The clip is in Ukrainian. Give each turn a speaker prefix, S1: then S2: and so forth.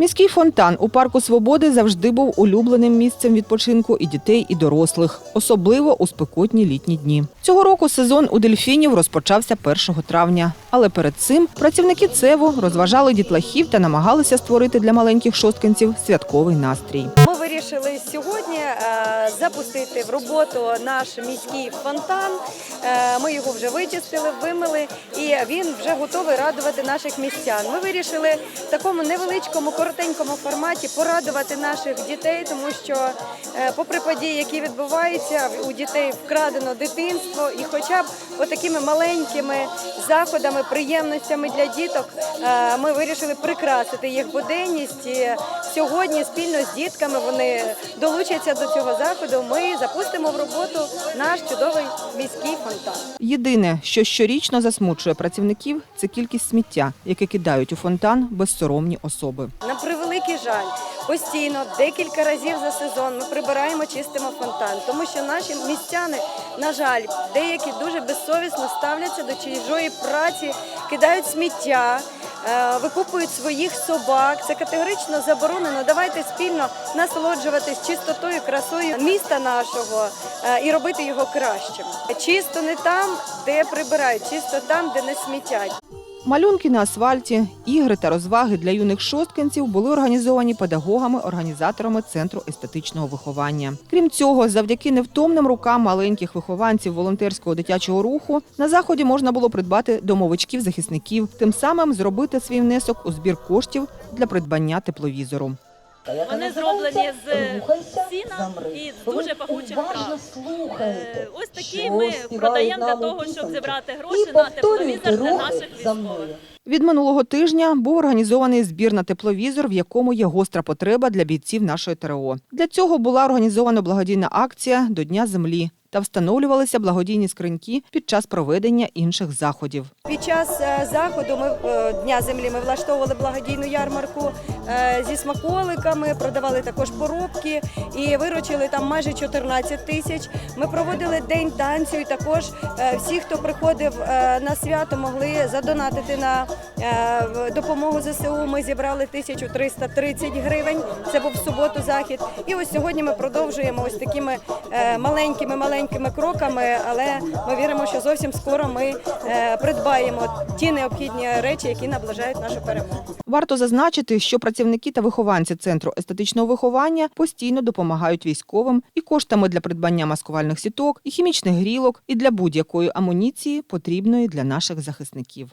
S1: Міський фонтан у парку Свободи завжди був улюбленим місцем відпочинку і дітей, і дорослих, особливо у спекотні літні дні. Цього року сезон у дельфінів розпочався 1 травня. Але перед цим працівники ЦЕВу розважали дітлахів та намагалися створити для маленьких шосткинців святковий настрій.
S2: Вирішили сьогодні е, запустити в роботу наш міський фонтан. Е, Ми його вже вичистили, вимили, і він вже готовий радувати наших містян. Ми вирішили в такому невеличкому, коротенькому форматі порадувати наших дітей, тому що, е, попри події, які відбуваються, у дітей вкрадено дитинство, і хоча б отакими маленькими заходами, приємностями для діток, ми вирішили прикрасити їх буденність. І сьогодні спільно з дітками вони долучаться до цього заходу. Ми запустимо в роботу наш чудовий міський фонтан.
S1: Єдине, що щорічно засмучує працівників, це кількість сміття, яке кидають у фонтан безсоромні особи.
S2: На превеликий жаль, постійно декілька разів за сезон ми прибираємо, чистимо фонтан, тому що наші містяни, на жаль, деякі дуже безсовісно ставляться до чужої праці, кидають сміття. Е, Викупують своїх собак, це категорично заборонено. Давайте спільно насолоджуватись чистотою, красою міста нашого е, і робити його кращим. Чисто не там, де прибирають, чисто там, де не смітять.
S1: Малюнки на асфальті, ігри та розваги для юних шосткинців були організовані педагогами-організаторами центру естетичного виховання. Крім цього, завдяки невтомним рукам маленьких вихованців волонтерського дитячого руху на заході можна було придбати домовичків захисників, тим самим зробити свій внесок у збір коштів для придбання тепловізору.
S3: Вони зроблені з сіна і з дуже пахучих трав. Е, Ось такі ми продаємо для того, щоб зібрати гроші на тепловізор для наших військових.
S1: Від минулого тижня був організований збір на тепловізор, в якому є гостра потреба для бійців нашої ТРО. Для цього була організована благодійна акція до Дня землі та встановлювалися благодійні скриньки під час проведення інших заходів.
S2: Під час е, заходу ми е, дня землі ми влаштовували благодійну ярмарку е, зі смаколиками, продавали також поробки і виручили там майже 14 тисяч. Ми проводили день танцю. І також всі, хто приходив на свято, могли задонатити на допомогу ЗСУ. Ми зібрали 1330 гривень. Це був в суботу захід. І ось сьогодні ми продовжуємо ось такими е, маленькими маленькими кроками, але ми віримо, що зовсім скоро ми е, придбаємо ті необхідні речі, які наближають нашу перемогу.
S1: Варто зазначити, що працівники та вихованці центру естетичного виховання постійно допомагають військовим і коштами для придбання маскувальних сіток, і хімічних грілок, і для будь-якої амуніції, потрібної для наших захисників.